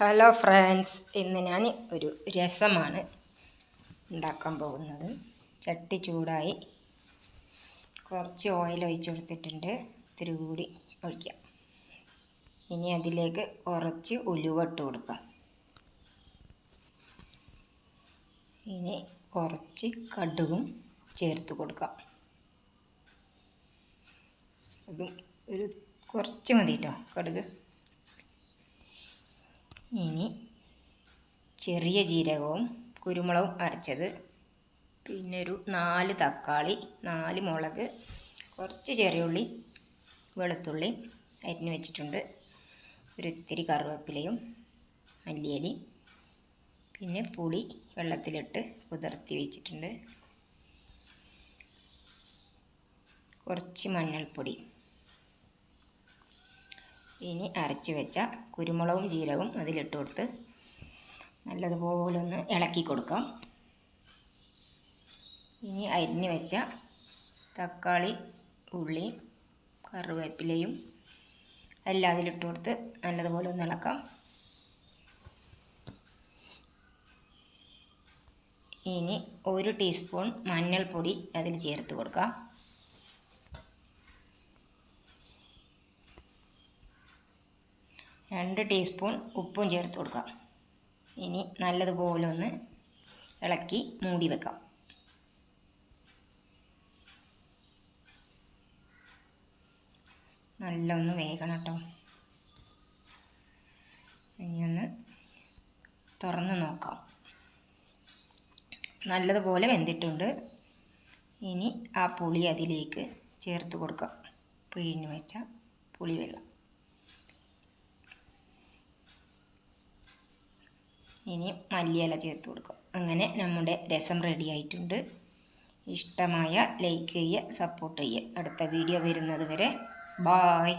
Hello friends ഇന്ന് ഞാൻ ഒരു രസമാണ് ഉണ്ടാക്കാൻ പോകുന്നത്. ചട്ടി ചൂടായി കുറച്ച് ഓയിൽ ഒഴിച്ച് കൊടുത്തിട്ടുണ്ട്. ഇത്തിരി കൂടി ഒഴിക്കാം. ഇനി അതിലേക്ക് കുറച്ച് ഉലുവ ഇട്ട് കൊടുക്കാം. ഇനി കുറച്ച് കടുകും ചേർത്ത് കൊടുക്കാം. അതും ഒരു കുറച്ച് മതി കേട്ടോ കടുക്? ഇനി ചെറിയ ജീരകവും കുരുമുളകും അരച്ചത്. പിന്നെ ഒരു നാല് തക്കാളി നാല് മുളക് കുറച്ച് ചെറിയ ഉള്ളി വെളുത്തുള്ളി അരിഞ്ഞു വെച്ചിട്ടുണ്ട്. ഒരു ഇത്തിരി കറിവേപ്പിലയും മല്ലിയലയും. പിന്നെ പുളി വെള്ളത്തിലിട്ട് കുതിർത്തി വെച്ചിട്ടുണ്ട്. കുറച്ച് മഞ്ഞൾപ്പൊടി. ഇനി അരച്ച് വെച്ച കുരുമുളകും ജീരകവും അതിലിട്ട് കൊടുത്ത് നല്ലതുപോലെ ഒന്ന് ഇളക്കി കൊടുക്കാം. ഇനി അരിഞ്ഞ് വെച്ച തക്കാളി ഉള്ളി കറിവേപ്പിലയും എല്ലാം അതിലിട്ട് കൊടുത്ത് നല്ലതുപോലെ ഒന്ന് ഇളക്കാം. ഇനി ഒരു ടീസ്പൂൺ മഞ്ഞൾപ്പൊടി അതിൽ ചേർത്ത് കൊടുക്കാം. രണ്ട് ടീസ്പൂൺ ഉപ്പും ചേർത്ത് കൊടുക്കാം. ഇനി നല്ലതുപോലെ ഒന്ന് ഇളക്കി മൂടി വെക്കാം. നല്ല ഒന്ന് വേഗണം കേട്ടോ. ഇനിയൊന്ന് തുറന്ന് നോക്കാം. നല്ലതുപോലെ വെന്തിട്ടുണ്ട്. ഇനി ആ പുളി അതിലേക്ക് ചേർത്ത് കൊടുക്കാം. പിഴിഞ്ഞ് വെച്ച പുളിവെള്ളം. ഇനി മല്ലിയില ചേർത്ത് കൊടുക്കും. അങ്ങനെ നമ്മുടെ രസം റെഡി ആയിട്ടുണ്ട്. ഇഷ്ടമായ ലൈക്ക് ചെയ്യുക സപ്പോർട്ട് ചെയ്യുക. അടുത്ത വീഡിയോ വരുന്നത് വരെ ബായ്